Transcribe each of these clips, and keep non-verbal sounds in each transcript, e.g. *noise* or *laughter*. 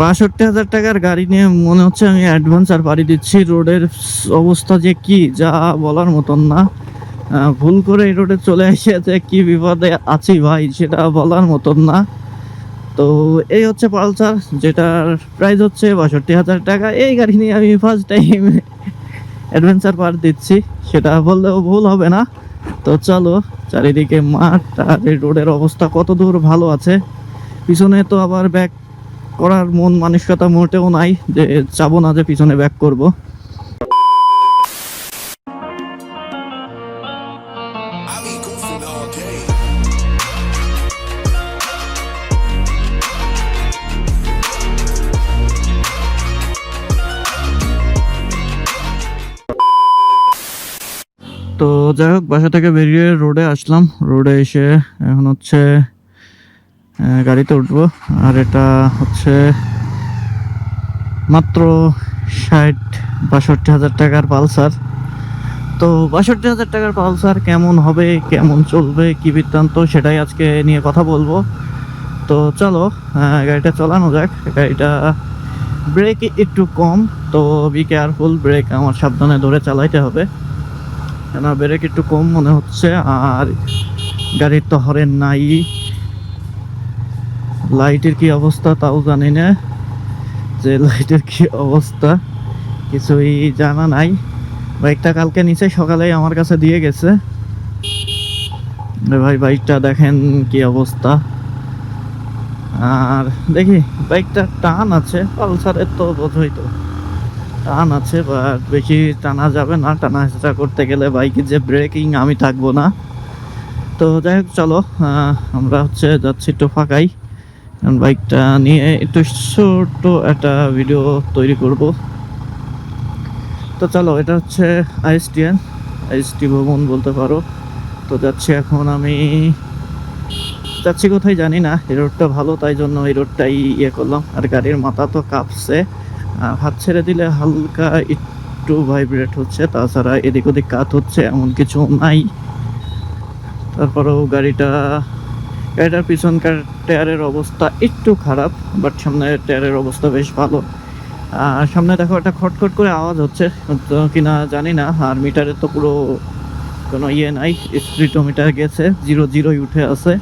বাষট্টি হাজার টাকার গাড়ি নিয়ে মনে হচ্ছে আমি অ্যাডভান্স আর দিচ্ছি। রোডের অবস্থা যে কি, যা বলার মতন না। ভুল করে এই রোডে চলে এসেছে কি বিপদে আছি ভাই, সেটা বলার মতন না। তো এই হচ্ছে পালসার, যেটার প্রাইস হচ্ছে বাষট্টি হাজার টাকা। এই গাড়ি নিয়ে আমি ফার্স্ট টাইম অ্যাডভেঞ্চার পার দিচ্ছি। সেটা বললেও ভুল হবে না। তো চলো, চারিদিকে মাঠ আর রোডের অবস্থা কত দূর ভালো আছে। পিছনে তো আবার ব্যাক করার মন মানসিকতা মোটেও নাই যে চাবো না, যে পিছনে ব্যাক করব. তো যাই হোক, বাসা থেকে বেরিয়ে রোডে আসলাম রোডে এসে এখন হচ্ছে গাড়িতে উঠবো। আর এটা হচ্ছে মাত্র ষাট বাষট্টি হাজার টাকার পালসার। তো বাষট্টি হাজার টাকার পালসার কেমন হবে, কেমন চলবে, কি বৃত্তান্ত, সেটাই আজকে নিয়ে কথা বলব। তো চলো গাড়িটা চালানো যাক। গাড়িটা ব্রেক একটু কম, তো বি কেয়ারফুল ব্রেক আমার সাবধানে ধরে চালাইতে হবে। কেন ব্রেক একটু কম মনে হচ্ছে, আর গাড়ির তো হরেন নাই। লাইটের কি অবস্থা তাও জানি না। যে লাইটের কি অবস্থা, কিছুই জানা নাই। বাইকটা কালকে নিচে সকালে আমার কাছে দিয়ে গেছে। ভাই, বাইকটা দেখেন কি অবস্থা। আর দেখি, বাইকটা টান আছে, পালসারের তো বোঝই তো। টান আছে বা বেশি টানা যাবে না। টানা হেঁচা করতে গেলে বাইকের যে ব্রেকিং আমি থাকব না। তো যাই হোক, চলো আমরা হচ্ছে যাচ্ছি ফাঁকাই। বাইকটা নিয়ে একটু ছোট একটা ভিডিও তৈরি করব। তো চলো, এটা হচ্ছে আইএসটিএন, আইএসটি ভবন বলতে পারো। তো যাচ্ছি এখন আমি, যাচ্ছি কোথায় জানি না, এই রোডটা ভালো, তাই জন্য এই রোডটাই ইয়ে করলাম। আর গাড়ির মাথা তো কাঁপছে, আর হাত ছেড়ে দিলে হালকা একটু ভাইব্রেট হচ্ছে, তাছাড়া এদিক ওদিক কাত হচ্ছে, এমন কিছু নাই। তারপরেও গাড়িটা গাড়িটার পিছনকার টায়ারের অবস্থা একটু খারাপ বাট সামনের টায়ারের অবস্থা বেশ ভালো। আর সামনে দেখো একটা খটখট করে আওয়াজ হচ্ছে কিনা জানি না, আর মিটারে তো পুরো কোনো ইয়ে নাই, স্পিডোমিটার গেছে, জিরো জিরোই উঠে আছে।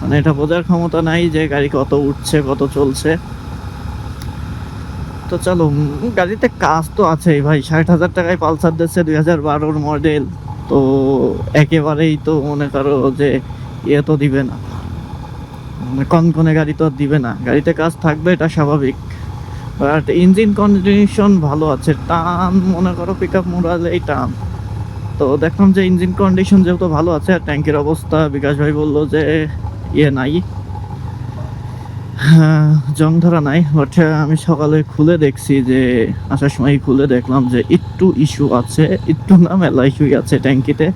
মানে এটা বোঝার ক্ষমতা নাই যে গাড়ি কত উঠছে, কত চলছে। তো চলো গাড়িতে কাজ তো আছেই ভাই, ষাট হাজার টাকায় পালসার দিচ্ছে দুই হাজার বারোর মডেল তো একেবারেই তো মনে করো যে ইয়ে তো দিবে না। মানে কনকনে গাড়ি তো দিবে না। গাড়িতে কাজ থাকবে এটা স্বাভাবিক। বাট ইঞ্জিন কন্ডিশন ভালো আছে টান মনে করো পিক আপ মোড়ালেই টান। তো দেখলাম যে ইঞ্জিন কন্ডিশন যেহেতু ভালো আছে আর ট্যাঙ্কের অবস্থা বিকাশ ভাই বলল যে ইয়ে নাই। হ্যাঁ, জং ধরা নাই বাট আমি সকালে খুলে দেখছি যে আসার সময় খুলে দেখলাম যে একটু ইস্যু আছে একটু না মেলা ইস্যুই আছে ট্যাঙ্কিতে।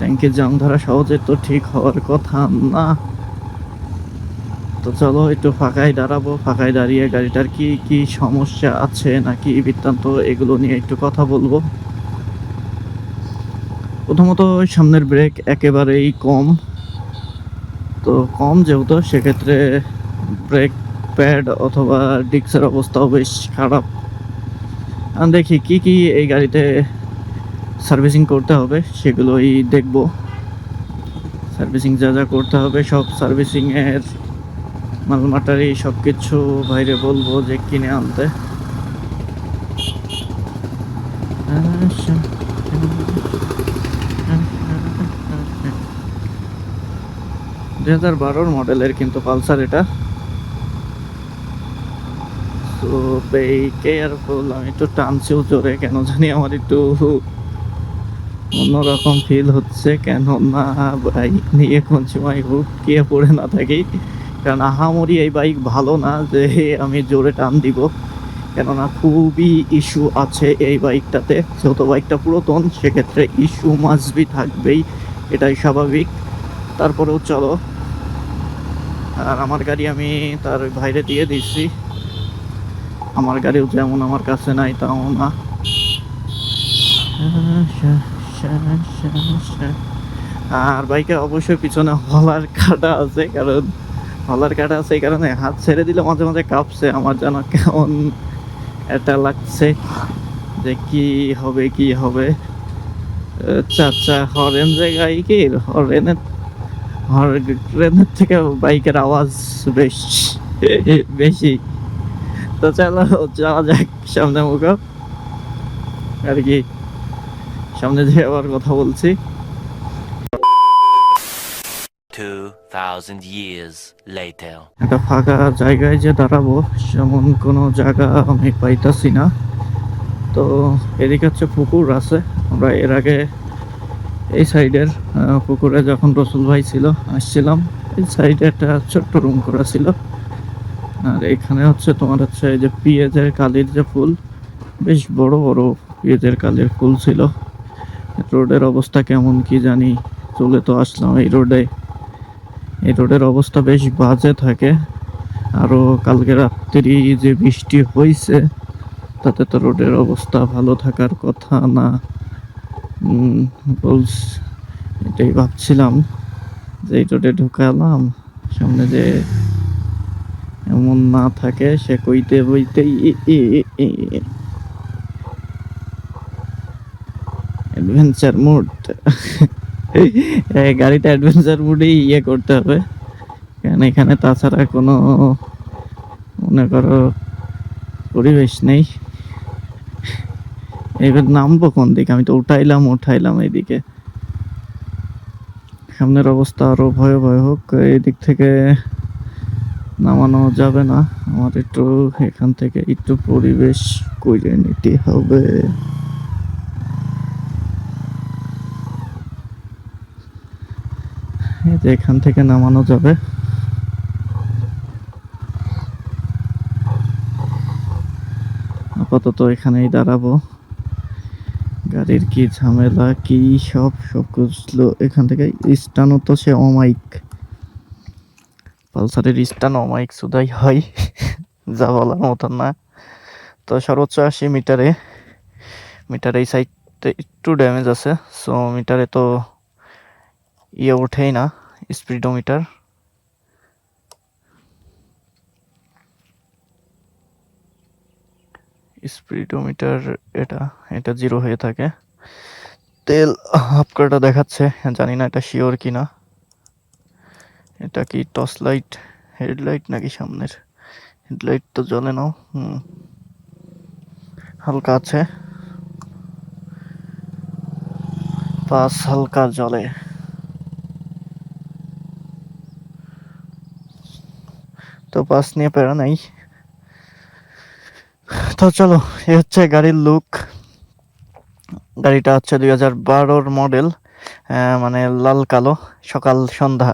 ট্যাঙ্কির জং ধরা সহজে তো ঠিক হওয়ার কথা না। তো চলো একটু ফাঁকায় দাঁড়াবো, ফাঁকায় দাঁড়িয়ে গাড়িটার কি কি সমস্যা আছে নাকি বৃত্তান্ত, এগুলো নিয়ে একটু কথা বলব। প্রথমত সামনের ব্রেক একেবারেই কম। তো কম যেহেতু, সেক্ষেত্রে ব্রেক প্যাড অথবা ডিক্সের অবস্থাও বেশ খারাপ। দেখি কি কি এই গাড়িতে সার্ভিসিং করতে হবে, সেগুলোই দেখব। সার্ভিসিং যা যা করতে হবে, সব সার্ভিসিংয়ের মালমাটারি সব কিছু বাইরে বলব যে কিনে আনতে। দুই হাজার বারোর মডেলের কিন্তু পালসার এটা। তো বে কেয়ারফুল আমি একটু টানছিও জোরে কেন জানি আমার একটু অন্যরকম ফিল হচ্ছে কেন না বাইক নিয়ে কোন সময় হুকিয়ে পড়ে না থাকি। কারণ আহামরি এই বাইক ভালো না যে আমি জোরে টান দিব। কেননা খুবই ইস্যু আছে এই বাইকটাতে যেহেতু বাইকটা পুরাতন, সেক্ষেত্রে ইস্যু মাসবি থাকবেই। এটাই স্বাভাবিক। তারপরেও চলো। আর আমার গাড়ি আমি তার বাইরে দিয়ে দিচ্ছি। আমার গাড়িও যেমন আমার কাছে নাই, তাও না। আর বাইকে অবশ্যই পিছনে হলার কাটা আছে, কারণ হলার কাটা আছে এই কারণে হাত ছেড়ে দিলে মাঝে মাঝে কাঁপছে। আমার যেন কেমন এটা লাগছে যে কি হবে কি হবে। আচ্ছা আচ্ছা হরেন জায়গায় কি? হরেনের হরেনের থেকে বাইকের আওয়াজ বেশ, বেশি। তো চলো, যাওয়া যাক সামনে মুখ। আর কি? সামনে যে আবার কথা বলছি। 2,000 years later. একটা ফাঁকা জায়গায় যে দাঁড়াবো সেমন কোনো জায়গা আমি পাইতাছি না। তো এদিকে হচ্ছে পুকুর আছে। আমরা এর আগে এই সাইডের পুকুরে যখন রসুল ভাই ছিল আসছিলাম। এই সাইডে একটা ছোট্ট রুম করা ছিল। আর এখানে হচ্ছে তোমার হচ্ছে এই যে পিঁয়াজের কালির যে ফুল বেশ বড় বড় পিঁয়াজের কালির ফুল ছিল। রোডের অবস্থা কেমন কি জানি, চলে তো আসলাম এই রোডে। এই রোডের অবস্থা বেশ বাজে থাকে। আরও কালকে রাত্রি যে বৃষ্টি হয়েছে তাতে তো রোডের অবস্থা ভালো থাকার কথা না। বলস এটাই ভাবছিলাম যে এই রোডে ঢুকালাম, সামনে যে এমন না থাকে, সে কইতে বইতেই অ্যাডভেঞ্চার মোড গাড়িটা অ্যাডভেঞ্চার মোডেই ইয়ে করতে হবে। কারণ এখানে তাছাড়া কোনো, মনে করো, পরিবেশ নেই। এবার নামবো কোন দিকে? আমি তো উঠাইলাম উঠাইলাম এইদিকে সামনের অবস্থা আরও ভয় ভয় হোক দিক থেকে নামানো যাবে না। আমার একটু এখান থেকে একটু পরিবেশ করে নিতে হবে। এখান থেকে নামানো যাবে। আপাতত এখানেই দাঁড়াবো। গাড়ির কি ঝামেলা, কি সব সব বুঝলো এখান থেকে। স্টানও তো সে অমাইক পালসারের স্টান অমাইক সুদাই হয়, যা বলার মতন না। তো সর্বোচ্চ আশি মিটারে, মিটার এই সাইডটা একটু ড্যামেজ আছে সো মিটারে তো ইয়ে ওঠেই না, স্পিডোমিটার। স্পিডোমিটার এটা এটা জিরো হয়ে থাকে। তেল হাফ কাটা দেখাচ্ছে, জানি না এটা শিওর কি না এটা কি টর্চ লাইট হেডলাইট নাকি সামনের? হেডলাইট তো জ্বলে না, হুম। হালকা আছে। পাঁচ হালকা জলে তো পাস নিয়ে প্যারা নাই। তো চলো, এ হচ্ছে গাড়ির লুক গাড়িটা হচ্ছে দুই হাজার বারোর মডেল মানে লাল কালো, সকাল সন্ধ্যা।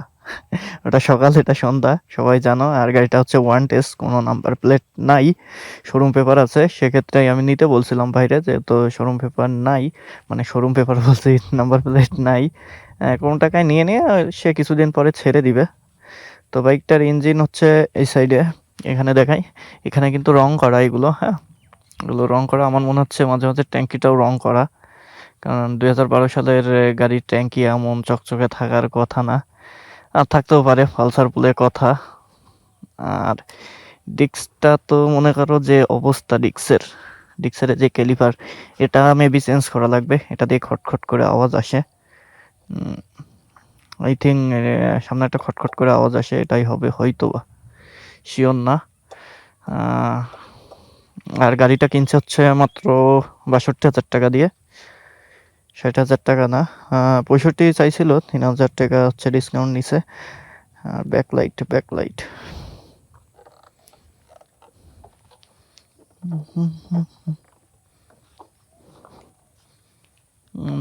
ওটা সকাল, এটা সন্ধ্যা, সবাই জানো। আর গাড়িটা হচ্ছে ওয়ান টেস্ট কোনো নাম্বার প্লেট নাই। শোরুম পেপার আছে, সেক্ষেত্রে আমি নিতে বলছিলাম বাইরে যে তো শোরুম পেপার নাই। মানে শোরুম পেপার বলতে *laughs* নাম্বার প্লেট নাই। কোনো টাকায় নিয়ে নিয়ে, সে কিছুদিন পরে ছেড়ে দিবে। তো বাইকটার ইঞ্জিন হচ্ছে এই সাইডে, এখানে দেখাই। এখানে কিন্তু রং করা এগুলো হ্যাঁ? এগুলো রং করা, আমার মনে হচ্ছে মাঝে মাঝে ট্যাঙ্কিটাও রং করা। কারণ দুই হাজার বারো সালের গাড়ির ট্যাঙ্কি এমন চকচকে থাকার কথা না। আর থাকতেও পারে, পালসার পুলের কথা। আর ডিস্কটা তো মনে করো যে অবস্থা ডিস্কের ডিস্কের যে ক্যালিপার, এটা মেবি চেঞ্জ করা লাগবে। এটা দিয়ে খটখট করে আওয়াজ আসে। আই থিঙ্ক সামনে একটা খটখট করে আওয়াজ আসে, এটাই হবে হয়তো বা শিওর না আর গাড়িটা কিনছে হচ্ছে মাত্র বাষট্টি হাজার টাকা দিয়ে। ষাট হাজার টাকা না। পঁয়ষট্টি চাইছিল, তিন হাজার টাকা হচ্ছে ডিসকাউন্ট নিছে। আর ব্যাকলাইট ব্যাকলাইট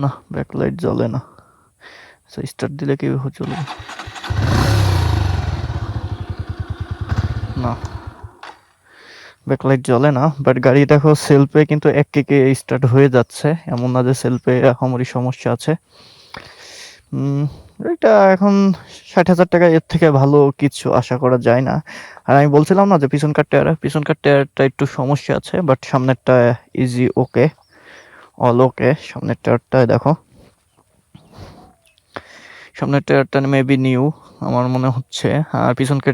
না ব্যাকলাইট জ্বলে না। আচ্ছা স্টার্ট দিলে কি চলবে? না। ব্যাকলাইট জ্বলে না বাট গাড়ি দেখো সেলফে কিন্তু এক কেকে স্টার্ট হয়ে যাচ্ছে। এমন না যে সেলফে আমারই সমস্যা আছে। এটা এখন ষাট হাজার টাকা, এর থেকে ভালো কিছু আশা করা যায় না। আর আমি বলছিলাম না যে পিছন পিছনকার টায়ার পিছনকার টায়ারটা একটু সমস্যা আছে বাট সামনেরটা ইজি ওকে অল ওকে সামনের টায়ারটা দেখো। সামনের টায়ারটা মেবি নিউ আমার মনে হচ্ছে। আর পিছনকে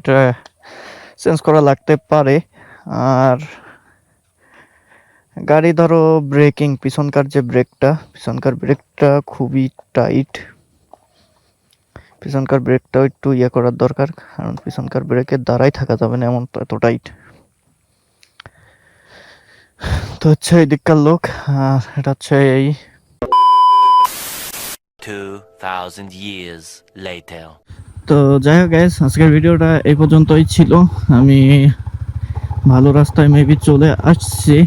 চেঞ্জ করা লাগতে পারে। আর গাড়ি ধরো ব্রেকিং পিছনকার যে ব্রেকটা পিছনকার ব্রেকটা খুবই টাইট পিছনকার ব্রেকটাও একটু ইয়ে করার দরকার, কারণ পিছনকার ব্রেকের দ্বারাই থাকা যাবে না এমন এত টাইট তো হচ্ছে এই দিককার লোক, আর এটা হচ্ছে এই 2,000 years later. তো যাই হোক গ্যাস আজকের ভিডিওটা এই পর্যন্তই ছিল। আমি ভালো রাস্তায় মেবি চলে আসছি।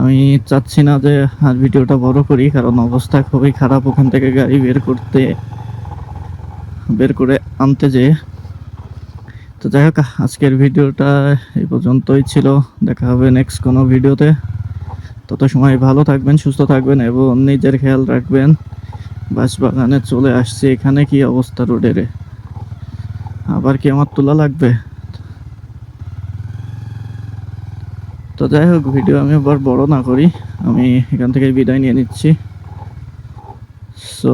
আমি চাচ্ছি না যে আর ভিডিওটা বড় করি কারণ অবস্থা খুবই খারাপ ওখান থেকে গাড়ি বের করতে বের করে আনতে যে তো যাই হোক আজকের ভিডিওটা এই পর্যন্তই ছিল। দেখা হবে নেক্সট কোনো ভিডিওতে। তত সময় ভালো থাকবেন সুস্থ থাকবেন এবং নিজের খেয়াল রাখবেন। বাঁশবাগানে চলে আসছি, এখানে কি অবস্থা রোডের আবার কি আমার তোলা লাগবে? তো যাই হোক, ভিডিও আমি আবার বড় না করি, আমি এখান থেকে বিদায় নিয়ে নিচ্ছি। সো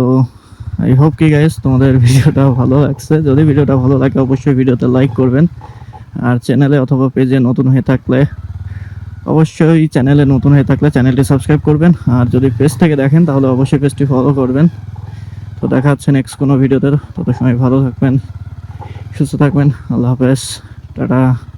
আই হোপ কি গাইস তোমাদের ভিডিওটা ভালো লাগছে। যদি ভিডিওটা ভালো লাগে, অবশ্যই ভিডিওতে লাইক করবেন। আর চ্যানেলে অথবা পেজে নতুন হয়ে থাকলে অবশ্যই চ্যানেলে নতুন হয়ে থাকলে চ্যানেলটি সাবস্ক্রাইব করবেন। আর যদি পেজ থেকে দেখেন, তাহলে অবশ্যই পেজটি ফলো করবেন। তো দেখা হচ্ছে নেক্সট কোনো ভিডিওতে। তত সময় ভালো থাকবেন, সুস্থ থাকবেন। আল্লাহ হাফেজ। টাটা।